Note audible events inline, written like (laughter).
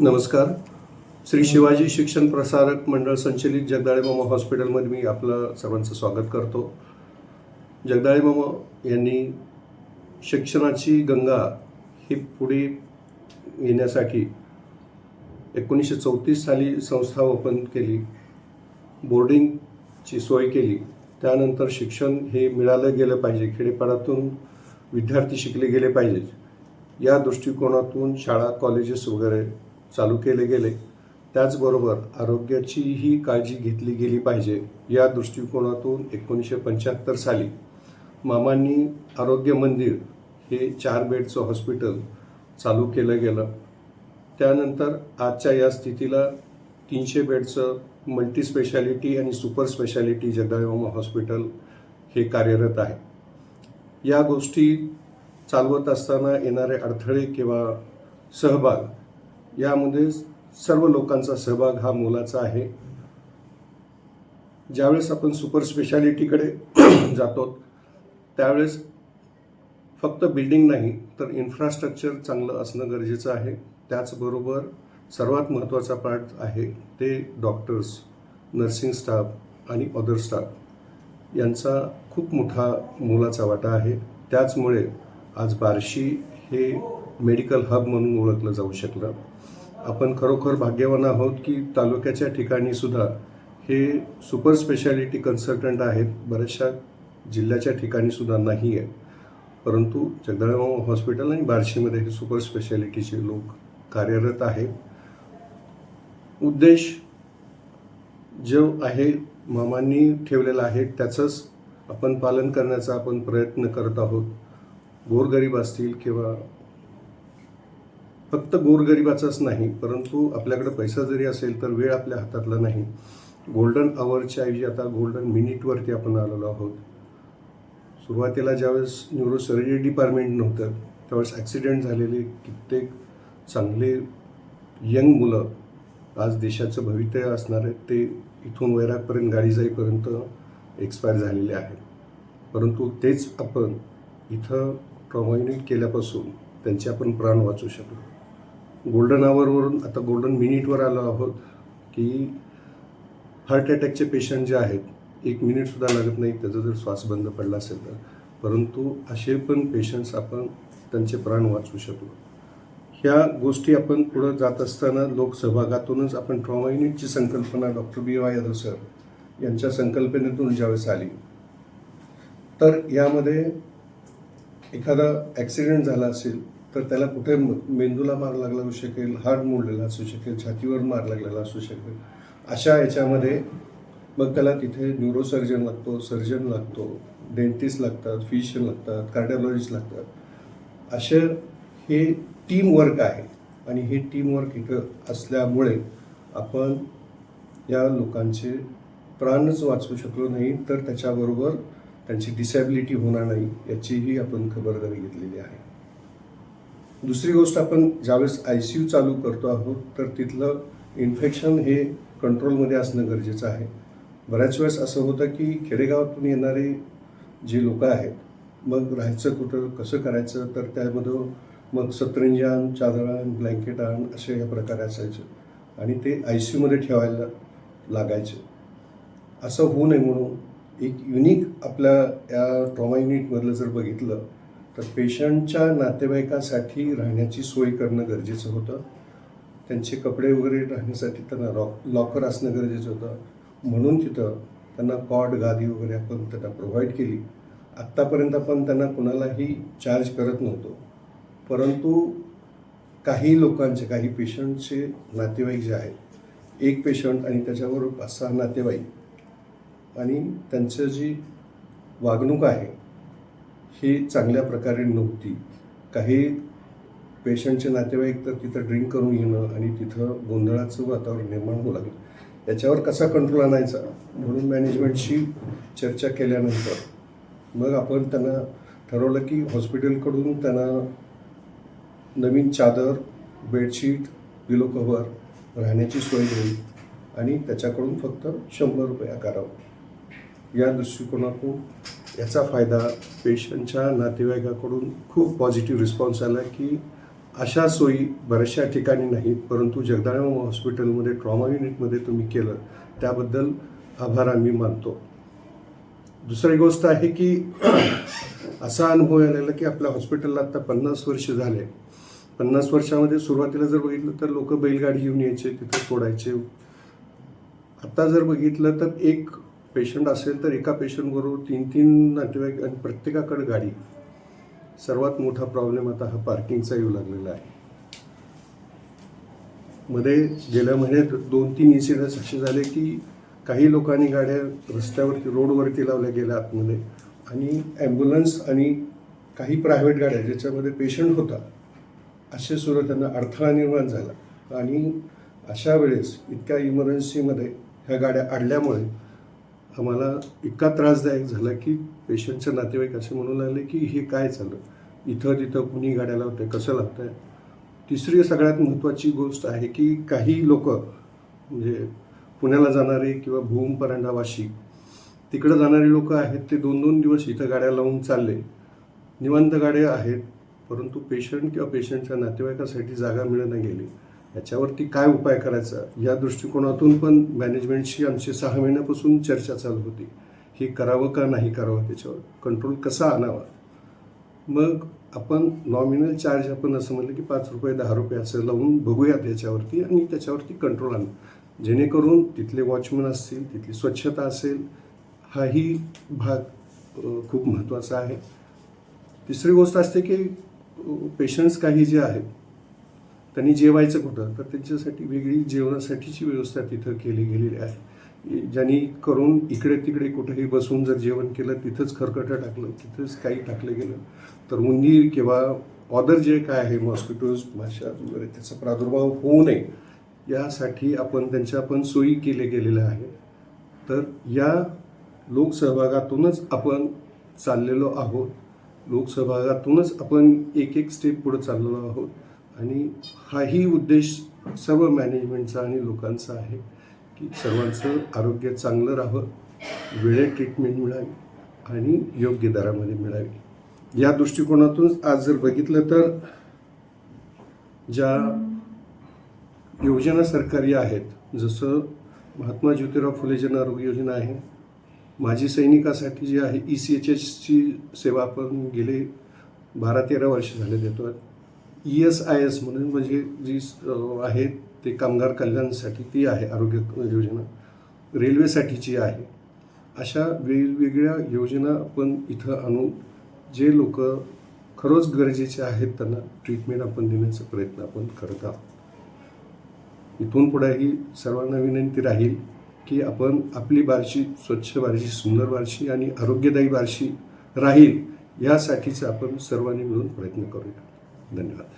नमस्कार. श्री शिवाजी शिक्षण प्रसारक मंडळ संचलित जगदाळे मामा हॉस्पिटलमध्ये मी आपलं सर्वांचं स्वागत करतो. जगदाळे मामा यांनी शिक्षणाची गंगा ही पुढे येण्यासाठी एकोणीसशे चौतीस साली संस्था ओपन केली बोर्डिंगची सोय केली. त्यानंतर शिक्षण हे मिळालं गेलं पाहिजे खेडेपाड्यातून विद्यार्थी शिकले गेले पाहिजेत. या दृष्टिकोनातून शाळा कॉलेजेस वगैरे चालू केले गेले त्याचबरोबर आरोग्याचीही काळजी घेतली गेली पाहिजे या दृष्टिकोनातून एकोणीसशे पंच्याहत्तर साली मामांनी आरोग्य मंदिर हे चार बेडचं हॉस्पिटल चालू केलं गेलं. त्यानंतर आजच्या या स्थितीला तीनशे बेडचं मल्टी स्पेशालिटी आणि सुपर स्पेशालिटी जगदाळे हॉस्पिटल हे कार्यरत आहे. या गोष्टी चालवत असताना येणारे अडथळे किंवा सहभाग यामध्ये सर्व लोकांचा सहभाग हा मोलाचा आहे. ज्यावेळेस आपण सुपर स्पेशालिटीकडे (clears throat) जातो त्यावेळेस फक्त बिल्डिंग नाही तर इन्फ्रास्ट्रक्चर चांगलं असणं गरजेचं आहे. त्याचबरोबर सर्वात महत्त्वाचा पार्ट आहे ते डॉक्टर्स नर्सिंग स्टाफ आणि अदर स्टाफ यांचा खूप मोठा मोलाचा वाटा आहे. त्याचमुळे आज बार्शी हे मेडिकल हब म्हणून ओळखलं जाऊ शकलं. आपण खरोखर भाग्यवान आहोत की तालुक्याच्या ठिकाणी सुद्धा हे सुपर स्पेशालिटी कन्सल्टंट आहेत. बऱ्याचशा जिल्ह्याच्या ठिकाणी सुद्धा नाही आहे परंतु जगदळगाव हॉस्पिटल आणि बार्शीमध्ये हे सुपर स्पेशालिटीचे लोक कार्यरत आहेत. उद्देश जो आहे मामांनी ठेवलेला आहे त्याचंच आपण पालन करण्याचा आपण प्रयत्न करत आहोत. गोरगरीब असतील किंवा फक्त गोरगरिबाचाच नाही परंतु आपल्याकडे पैसा जरी असेल तर वेळ आपल्या हातातला नाही. गोल्डन आवरच्या ऐवजी आता गोल्डन मिनिटवरती आपण आलेलो आहोत. सुरुवातीला ज्यावेळेस न्यूरोसर्जरी डिपार्टमेंट नव्हतं त्यावेळेस ॲक्सिडेंट झालेले कित्येक चांगले यंग मुलं आज देशाचं भवितव्य असणार आहेत ते इथून वैरागपर्यंत गाडी जाईपर्यंत एक्सपायर झालेले आहेत. परंतु तेच आपण इथं ट्रॉमा केल्यापासून त्यांचे आपण प्राण वाचू शकलो. गोल्डन आवरवरून आता गोल्डन मिनिटवर आलो आहोत की हार्ट अटॅकचे पेशंट जे आहेत एक मिनिटसुद्धा लागत नाही त्याचा जर श्वास बंद पडला असेल तर. परंतु असे पण पेशंट्स आपण त्यांचे प्राण वाचवू शकलो. ह्या गोष्टी आपण पुढं जात असताना लोकसहभागातूनच आपण ट्रॉमा युनिटची संकल्पना doctor B Y Yadav sir यांच्या संकल्पनेतून ज्यावेळेस आली. तर यामध्ये एखादा ॲक्सिडेंट झाला असेल तर त्याला कुठे म- मेंदूला मार लागला असू शकेल हार्ट मोडलेला असू शकेल छातीवर मार लागलेला असू शकेल अशा याच्यामध्ये मग त्याला तिथे न्यूरोसर्जन लागतो सर्जन लागतो डेंटिस्ट लागतात फिजिशियन लागतात कार्डिओलॉजिस्ट लागतात. असे हे टीम वर्क आहे आणि हे टीम वर्क इथं असल्यामुळे आपण या लोकांचे प्राणच वाचवू शकलो नाही तर त्याच्याबरोबर त्यांची डिसॅबिलिटी होणार नाही याचीही आपण खबरदारी घेतलेली आहे. दुसरी गोष्ट आपण ज्यावेळेस आय सी यू चालू करतो आहोत तर तिथलं इन्फेक्शन हे कंट्रोलमध्ये असणं गरजेचं आहे. बऱ्याच वेळेस असं होतं की खेडेगावातून येणारे जे लोक आहेत मग राहायचं कुठं कसं करायचं तर त्यामधून मग सतरंजान चादरान चादर आण ब्लँकेट आण असे या प्रकारे असायचे. आणि ते आय सी यूमध्ये ठेवायला लागायचे. असं होऊ नये म्हणून एक युनिक आपल्या या ट्रॉमा युनिटमधलं जर बघितलं तर पेशंटच्या नातेवाईकासाठी राहण्याची सोय करणं गरजेचं होतं. त्यांचे कपडे वगैरे राहण्यासाठी त्यांना रॉक लॉकर असणं गरजेचं होतं. म्हणून तिथं त्यांना कॉड गादी वगैरे आपण त्यांना प्रोव्हाइड केली. आत्तापर्यंत आपण त्यांना कुणालाही चार्ज करत नव्हतो. परंतु काही लोकांचे काही पेशंटचे नातेवाईक जे आहेत एक पेशंट आणि त्याच्याबरोबर पाच सहा नातेवाईक आणि त्यांचं जी वागणूक आहे ही चांगल्या प्रकारे नव्हती. काही पेशंटचे नातेवाईक तर तिथं ड्रिंक करून येणं आणि तिथं गोंधळाचं वातावरण निर्माण होऊ लागलं. याच्यावर कसा कंट्रोल आणायचा? म्हणून मॅनेजमेंटशी चर्चा केल्यानंतर मग आपण त्यांना ठरवलं की हॉस्पिटलकडून त्यांना नवीन चादर बेडशीट पिलो कव्हर राहण्याची सोय होईल आणि त्याच्याकडून फक्त शंभर रुपये आकारावं या दृष्टिकोनातून याचा फायदा पेशंटच्या नातेवाईकाकडून खूप पॉझिटिव्ह रिस्पॉन्स आला की अशा सोयी बऱ्याचशा ठिकाणी नाहीत परंतु जगदाळम हॉस्पिटलमध्ये ट्रॉमा युनिटमध्ये तुम्ही केलं त्याबद्दल आभार आम्ही मानतो. दुसरी गोष्ट आहे की (clears throat) असा अनुभव आलेला की आपल्या हॉस्पिटलला आत्ता पन्नास वर्ष झाले. पन्नास वर्षामध्ये सुरुवातीला जर बघितलं तर लोक बैलगाडी घेऊन यायचे तिथं सोडायचे. आत्ता जर बघितलं तर एक पेशंट असेल तर एका पेशंटबरोबर तीन तीन नातेवाईक आणि प्रत्येकाकडे गाडी. सर्वात मोठा प्रॉब्लेम आता हा पार्किंगचा येऊ लागलेला आहे. मध्ये गेल्या महिन्यात दोन तीन इन्सिडेंट्स असे झाले की काही लोकांनी गाड्या रस्त्यावरती रोडवरती लावल्या गेल्या आतमध्ये आणि ॲम्ब्युलन्स आणि काही प्रायव्हेट गाड्या ज्याच्यामध्ये पेशंट होता असे सुद्धा त्यांना अडथळा निर्माण झाला. आणि अशा वेळेस इतक्या इमर्जन्सीमध्ये ह्या गाड्या अडल्यामुळे आम्हाला इतका त्रासदायक झाला की पेशंटचे नातेवाईक असे म्हणू लागले की हे काय चाललं इथं तिथं कुणी गाड्या लावतंय कसं लावतंय तिसरी सगळ्यात महत्त्वाची गोष्ट आहे की काही लोक म्हणजे पुण्याला जाणारे किंवा भूम परांडावाशी तिकडं जाणारे लोक आहेत ते दोन दोन दिवस इथं गाड्या लावून चालले. निवांत गाड्या आहेत परंतु पेशंट किंवा पेशंटच्या नातेवाईकासाठी जागा मिळणं गेली. याच्यावरती काय उपाय करायचा? या दृष्टिकोनातून पण मॅनेजमेंटशी आमची सहा महिन्यापासून चर्चा चालू होती. हे करावं का नाही करावं त्याच्यावर? कंट्रोल कसा आणावा? मग आपण नॉमिनल चार्ज आपण असं म्हणलं की पाच रुपये दहा रुपये असं लावून बघूयात याच्यावरती आणि त्याच्यावरती कंट्रोल आणू. जेणेकरून तिथले वॉचमन असतील तिथली स्वच्छता असेल हाही भाग खूप महत्त्वाचा आहे. तिसरी गोष्ट असते की पेशंट्स काही जे आहेत त्यांनी जेवायचं कुठं? तर त्यांच्यासाठी वेगळी जेवणासाठीची व्यवस्था तिथं केली गेलेली आहे. ज्यांनी करून इकडे तिकडे कुठेही बसून जर जेवण केलं तिथंच खरकटं टाकलं तिथंच काही टाकलं गेलं तर उंदीर किंवा ऑदर जे काय आहे मॉस्किटोज माशा वगैरे त्याचा प्रादुर्भाव होऊ नये. यासाठी आपण त्यांच्या पण सोयी केले गेलेल्या आहेत. तर या लोकसहभागातूनच आपण चाललेलो आहोत. लोकसहभागातूनच आपण एक एक स्टेप पुढे चाललेलो आहोत. आणि हाही उद्देश सर्व मॅनेजमेंटचा आणि लोकांचा आहे की सर्वांचं आरोग्य चांगलं राहावं वेळेत ट्रीटमेंट मिळावी आणि योग्य दरामध्ये मिळावी. या दृष्टिकोनातून आज जर बघितलं तर ज्या योजना सरकारी आहेत जसं महात्मा ज्योतिराव फुले जन आरोग्य योजना आहे माजी सैनिकासाठी जी आहे ई सी एच एसची सेवा आपण गेले बारा तेरा वर्ष झाले देतो ई एस आय एस म्हणून म्हणजे जी आहे ते कामगार कल्याणसाठी ती आहे आरोग्य योजना. रेल्वेसाठीची आहे. अशा वेगवेगळ्या योजना आपण इथं आणून जे लोक खरंच गरजेचे आहेत त्यांना ट्रीटमेंट आपण देण्याचा प्रयत्न आपण करत आहोत. इथून पुढेही सर्वांना विनंती राहील की आपण आपली बारशी स्वच्छ बारशी सुंदर बारशी आणि आरोग्यदायी बारशी राहील यासाठीच आपण सर्वांनी मिळून प्रयत्न करूया. धन्यवाद.